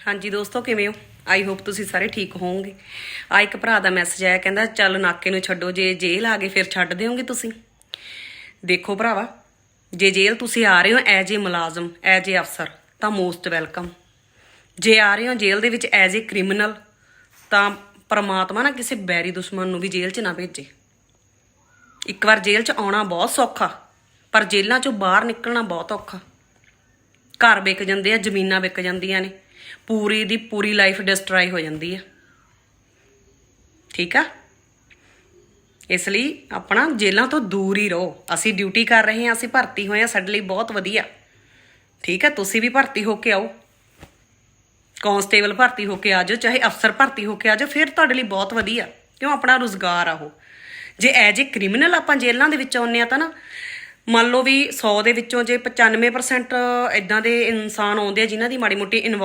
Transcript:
ਹਾਂਜੀ ਦੋਸਤੋ, ਕਿਵੇਂ ਹੋ? ਆਈ ਹੋਪ ਤੁਸੀਂ ਸਾਰੇ ਠੀਕ ਹੋਵੋਗੇ। ਆ ਇੱਕ ਭਰਾ ਦਾ ਮੈਸੇਜ ਆਇਆ, ਕਹਿੰਦਾ, ਚੱਲ ਨਾਕੇ ਨੂੰ ਛੱਡੋ, ਜੇ ਜੇਲ੍ਹ ਆ ਗਏ, ਫਿਰ ਛੱਡ ਦਿਓਗੇ ਤੁਸੀਂ। ਦੇਖੋ ਭਰਾਵਾ, ਜੇ ਜੇਲ੍ਹ ਤੁਸੀਂ ਆ ਰਹੇ ਹੋ ਐਜ ਏ ਮੁਲਾਜ਼ਮ ਐਜ ਏ ਅਫਸਰ, ਤਾਂ ਮੋਸਟ ਵੈਲਕਮ ਜੇ ਆ ਰਹੇ ਹੋ ਜੇਲ੍ਹ ਦੇ ਵਿੱਚ ਐਜ ਏ ਕ੍ਰਿਮੀਨਲ ਤਾਂ ਪਰਮਾਤਮਾ ਨਾ ਕਿਸੇ ਬੈਰੀ ਦੁਸ਼ਮਣ ਨੂੰ ਵੀ ਜੇਲ੍ਹ 'ਚ ਨਾ ਭੇਜੇ। ਇੱਕ ਵਾਰ ਜੇਲ੍ਹ 'ਚ ਆਉਣਾ ਬਹੁਤ ਸੌਖਾ, ਪਰ ਜੇਲ੍ਹਾਂ 'ਚੋਂ ਬਾਹਰ ਨਿਕਲਣਾ ਬਹੁਤ ਔਖਾ। ਘਰ ਵਿਕ ਜਾਂਦੇ ਆ, ਜ਼ਮੀਨਾਂ ਵਿਕ ਜਾਂਦੀਆਂ ਨੇ। ਪੂਰੀ ਦੀ ਪੂਰੀ ਲਾਈਫ ਡਿਸਟਰਾਏ ਹੋ ਜਾਂਦੀ ਆ। ਠੀਕ ਆ? ਇਸ ਲਈ ਆਪਣਾ ਜੇਲ੍ਹਾਂ ਤੋਂ ਦੂਰ ਹੀ ਰਹੋ। ਅਸੀਂ ਡਿਊਟੀ ਕਰ ਰਹੇ ਹਾਂ, ਅਸੀਂ ਭਰਤੀ ਹੋਏ ਹਾਂ, ਸਾਡੇ ਲਈ ਬਹੁਤ ਵਧੀਆ। ਠੀਕ ਆ? ਤੁਸੀਂ ਵੀ ਭਰਤੀ ਹੋ ਕੇ ਆਓ। ਕਾਂਸਟੇਬਲ ਭਰਤੀ ਹੋ ਕੇ ਆ ਜਾਓ, ਚਾਹੇ ਅਫਸਰ ਭਰਤੀ ਹੋ ਕੇ ਆ ਜਾਓ, ਫਿਰ ਤੁਹਾਡੇ ਲਈ ਬਹੁਤ ਵਧੀਆ। ਕਿਉਂ? ਆਪਣਾ ਰੁਜ਼ਗਾਰ ਆ ਉਹ। ਜੇ ਐਜ ਏ ਕ੍ਰਿਮੀਨਲ ਆਪਾਂ ਜੇਲ੍ਹਾਂ ਦੇ ਵਿੱਚ ਆਉਂਦੇ ਆ ਤਾਂ ਨਾ ਮੰਨ ਲਓ ਵੀ 100 ਦੇ ਵਿੱਚੋਂ ਜੇ 95% ਇਦਾਂ ਦੇ ਇਨਸਾਨ ਆਉਂਦੇ ਆ ਜਿਨ੍ਹਾਂ ਦੀ ਮਾੜੀ ਮੋਟੀ ਇਨਵੋ